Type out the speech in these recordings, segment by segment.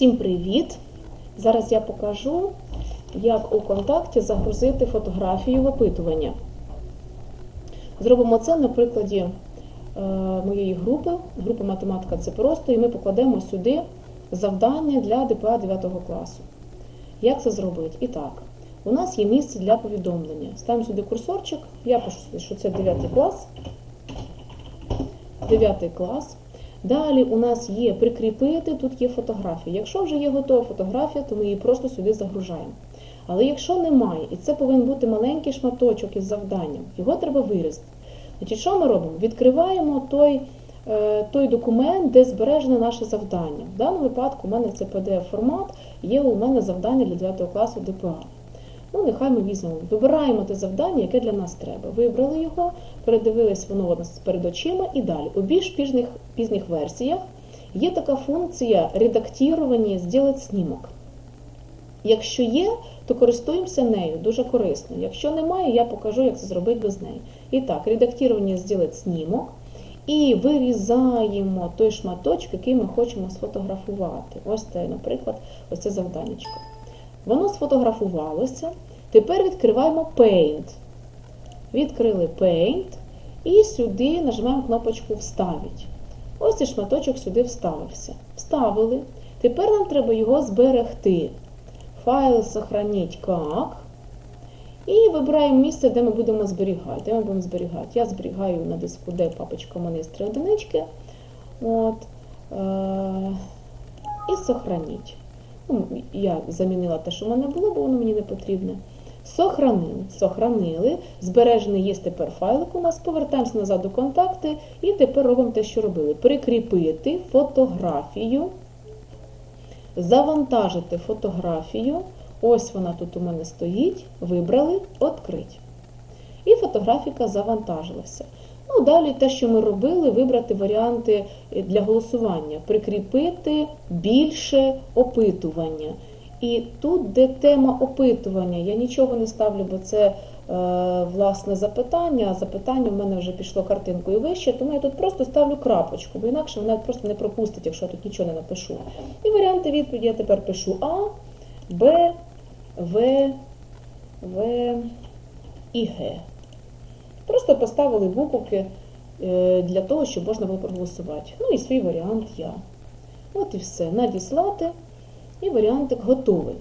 Всім привіт! Зараз я покажу, як у контакті загрузити фотографію в опитування. Зробимо це на прикладі е, моєї групи, групи математика це просто, і ми покладемо сюди завдання для ДПА 9 класу. Як це зробити? І так, у нас є місце для повідомлення. Ставимо сюди курсорчик, я пишу, що це 9 клас. 9 клас. Далі у нас є прикріпити, тут є фотографія. Якщо вже є готова фотографія, то ми її просто сюди загружаємо. Але якщо немає, і це повинен бути маленький шматочок із завданням, його треба вирізати. Значить, Що ми робимо? Відкриваємо той е, той документ, де збережене наше завдання. В даному випадку у мене це PDF-формат, є у мене завдання для 9 класу ДПА. Ну, нехай ми візьмемо. Вибираємо те завдання, яке для нас треба. Вибрали його, передивились воно у нас перед очима і далі. У більш пізніх, пізніх версіях є така функція редактування «Сделать снімок. Якщо є, то користуємося нею, дуже корисно. Якщо немає, я покажу, як це зробити без неї. І так, редактування «Сделать снімок. І вирізаємо той шматочок, який ми хочемо сфотографувати. Ось це, наприклад, ось це завданнячко. Воно сфотографувалося. Тепер відкриваємо Paint. Відкрили Paint і сюди нажимаємо кнопочку Вставить. Ось цей шматочок сюди вставився. Вставили. Тепер нам треба його зберегти. Файл сохранить як. І вибираємо місце, де ми будемо зберігати. Де ми будемо зберігати? Я зберігаю на диску, де папочка мене є три одинички. От. Е і сохраніть. Ну, Я замінила те, що в мене було, бо воно мені не потрібне. Сохранили. Сохранили. Збережений є тепер файлик у нас. Повертаємося назад до контакти і тепер робимо те, що робили. Прикріпити фотографію, завантажити фотографію. Ось вона тут у мене стоїть. Вибрали, відкрити. І фотографіка завантажилася. Ну, Далі те, що ми робили, вибрати варіанти для голосування, прикріпити більше опитування. І тут, де тема опитування, я нічого не ставлю, бо це е, власне запитання, запитання в мене вже пішло картинкою вище, тому я тут просто ставлю крапочку, бо інакше вона просто не пропустить, якщо я тут нічого не напишу. І варіанти відповіді я тепер пишу А, Б, В, В і Г. Просто поставили буковки для того, щоб можна було проголосувати. Ну і свій варіант я. От і все. Надіслати. І варіантик готовий.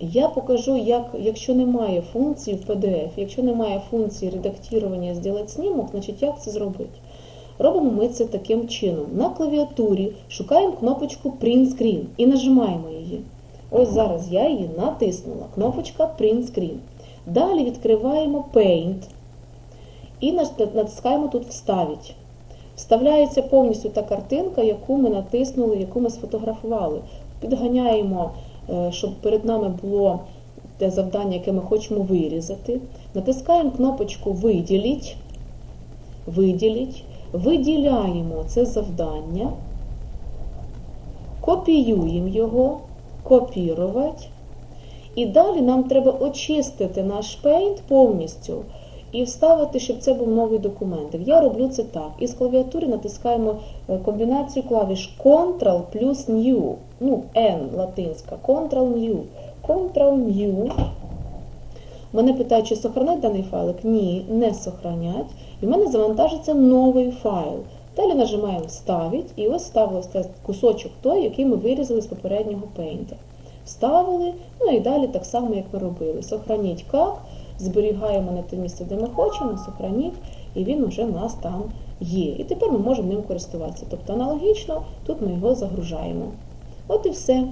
Я покажу, як, якщо немає функції в PDF, якщо немає функції редактування «Сделать снімок, значить як це зробити? Робимо ми це таким чином. На клавіатурі шукаємо кнопочку Print Screen і нажимаємо її. Ось зараз я її натиснула. Кнопочка Print Screen. Далі відкриваємо Paint. І натискаємо тут Вставить. Вставляється повністю та картинка, яку ми натиснули, яку ми сфотографували. Підганяємо, щоб перед нами було те завдання, яке ми хочемо вирізати. Натискаємо кнопочку Виділіть, виділіть, виділяємо це завдання, копіюємо його, копірувати. І далі нам треба очистити наш Paint повністю і вставити, щоб це був новий документ. Я роблю це так. Із клавіатури натискаємо комбінацію клавіш Ctrl плюс New. Ну, N латинська, Ctrl-New. Ctrl-New. Мене питають, чи сохранять даний файлик? Ні, не сохранять. І в мене завантажиться новий файл. Далі нажимаємо Вставить, і ось ставилося кусочок той, який ми вирізали з попереднього пейнта. Вставили, ну і далі так само, як ми робили. Сохраніть як, зберігаємо на те місце, де ми хочемо, сохранів, і він вже у нас там є. І тепер ми можемо ним користуватися. Тобто аналогічно тут ми його загружаємо. От і все.